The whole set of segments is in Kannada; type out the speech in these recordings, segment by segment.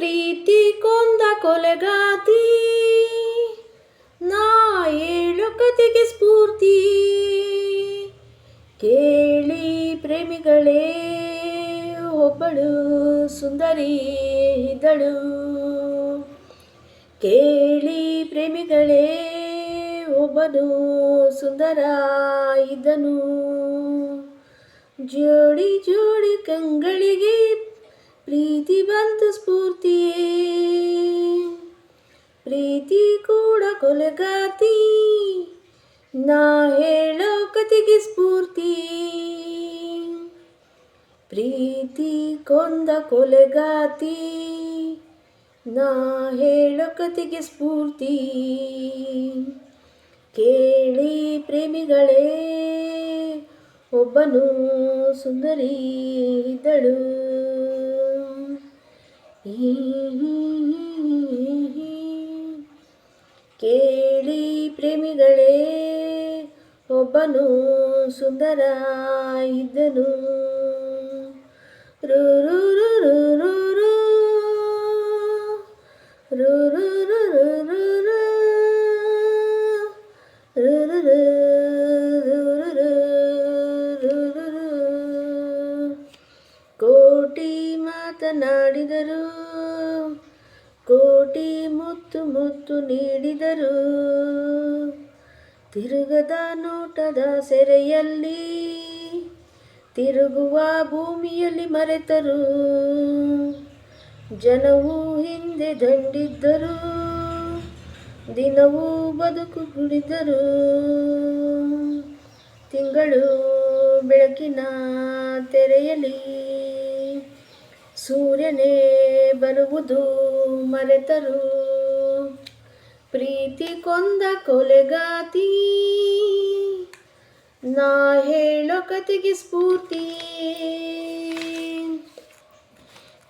ಪ್ರೀತಿ ಕೊಂದ ಕೊಲೆಗಾತಿ, ನಾ ಏಳು ಕತೆಗೆ ಸ್ಫೂರ್ತಿ. ಕೇಳಿ ಪ್ರೇಮಿಗಳೇ, ಒಬ್ಬಳು ಸುಂದರಿ ಇದ್ದಳು. ಕೇಳಿ ಪ್ರೇಮಿಗಳೇ, ಒಬ್ಬನು ಸುಂದರ ಇದ್ದನು. ಜೋಡಿ ಜೋಡಿ ಕಂಗಳಿಗೆ ಪ್ರೀತಿ ಬಂತು ಸ್ಫೂರ್ತಿಯೇ. ಪ್ರೀತಿ ಕೂಡ ಕೊಲೆಗಾತಿ. ನಾ ಹೇಳೋ ಕತೆಗೆ ಸ್ಫೂರ್ತಿ ಪ್ರೀತಿ ಕೊಂದ ಕೊಲೆಗಾತಿ. ನಾ ಹೇಳೋ ಕತೆಗೆ ಸ್ಫೂರ್ತಿ. ಕೇಳಿ ಪ್ರೇಮಿಗಳೇ. ಒಬ್ಬನು ಸುಂದರಿ ಇದ್ದಳು. ಕೇಳಿ ಪ್ರೇಮಿಗಳೇ ಒಬ್ಬನು ಸುಂದರ ಇದ್ದನು. ರು ರು ರು ರು. ಮಾತನಾಡಿದರು. ಕೋಟಿ ಮುತ್ತು ಮುತ್ತು ನೀಡಿದರು. ತಿರುಗದ ನೋಟದ ಸೆರೆಯಲ್ಲಿ ತಿರುಗುವ ಭೂಮಿಯಲ್ಲಿ ಮರೆತರು. ಜನವು ಹಿಂದೆ ದಂಡಿದ್ದರು. ದಿನವೂ ಬದುಕು ಕುಡಿದರು ತಿಂಗಳು ಬೆಳಕಿನ ತೆರೆಯಲಿ ಸೂರ್ಯನೇ ಬರುವುದು ಮರೆತರು. ಪ್ರೀತಿ ಕೊಂದ ಕೊಲೆಗಾತಿ. ನಾ ಹೇಳೋ ಕತೆಗೆ ಸ್ಫೂರ್ತಿ.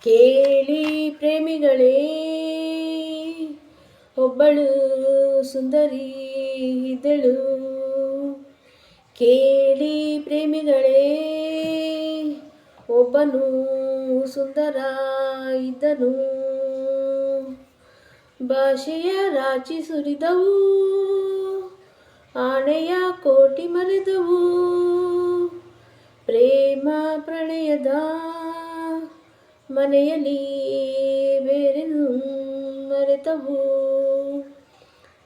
ಕೇಳಿ ಪ್ರೇಮಿಗಳೇ, ಒಬ್ಬಳು ಸುಂದರಿ ಇದ್ದಳು. ಕೇಳಿ ಪ್ರೇಮಿಗಳೇ, ಒಬ್ಬನು ಸುಂದರ ಇದನು ಭಾಷೆಯ ರಾಚಿ ಸುರಿದವು, ಆಣೆಯ ಕೋಟಿ ಮರೆದವು. ಪ್ರೇಮ ಪ್ರಣಯದ ಮನೆಯಲ್ಲಿ ಬೇರೆನು ಮರೆತವು.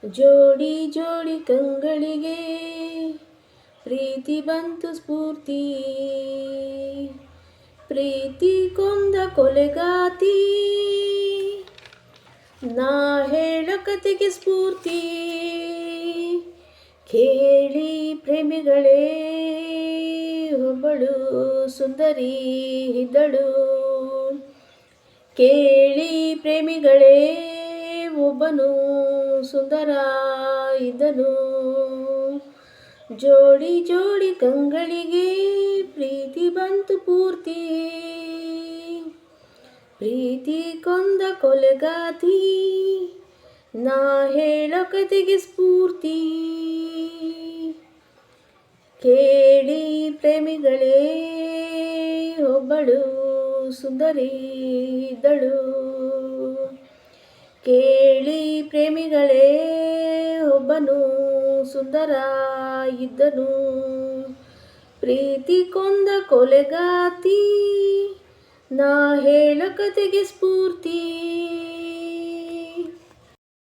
ಜೋಡಿ ಜೋಡಿ ಕಂಗಳಿಗೆ ಪ್ರೀತಿ ಬಂತು ಸ್ಫೂರ್ತಿ. ಪ್ರೀತಿ ಕೊಂದ ಕೊಲೆಗಾತಿ. ನಾ ಹೇಳೋ ಕತೆಗೆ ಸ್ಫೂರ್ತಿ. ಕೇಳಿ ಪ್ರೇಮಿಗಳೇ, ಒಬ್ಬಳು ಸುಂದರಿ ಇದ್ದಳು. ಕೇಳಿ ಪ್ರೇಮಿಗಳೇ, ಒಬ್ಬನು ಸುಂದರ ಇದ್ದನು. ಜೋಡಿ ಜೋಡಿ ಕಂಗಳಿಗೆ ಪ್ರೀತಿ ಬಂತು ಪೂರ್ತಿ. ಪ್ರೀತಿ ಕೊಂದ ಕೊಲೆಗಾತಿ, ನಾ ಹೇಳೋ ಕತೆಗೆ ಸ್ಫೂರ್ತಿ. ಕೇಳಿ ಪ್ರೇಮಿಗಳೇ, ಒಬ್ಬಳು ಸುಂದರಿ ಇದ್ದಳು. ಕೇಳಿ ಪ್ರೇಮಿಗಳೇ, ಒಬ್ಬನು ಸುಂದರ ಇದ್ದನು. ಪ್ರೀತಿ ಕೊಂದ ಕೊಲೆಗಾತಿ ನಾ ಹೇಳ ಕತೆಗೆ ಸ್ಫೂರ್ತಿ.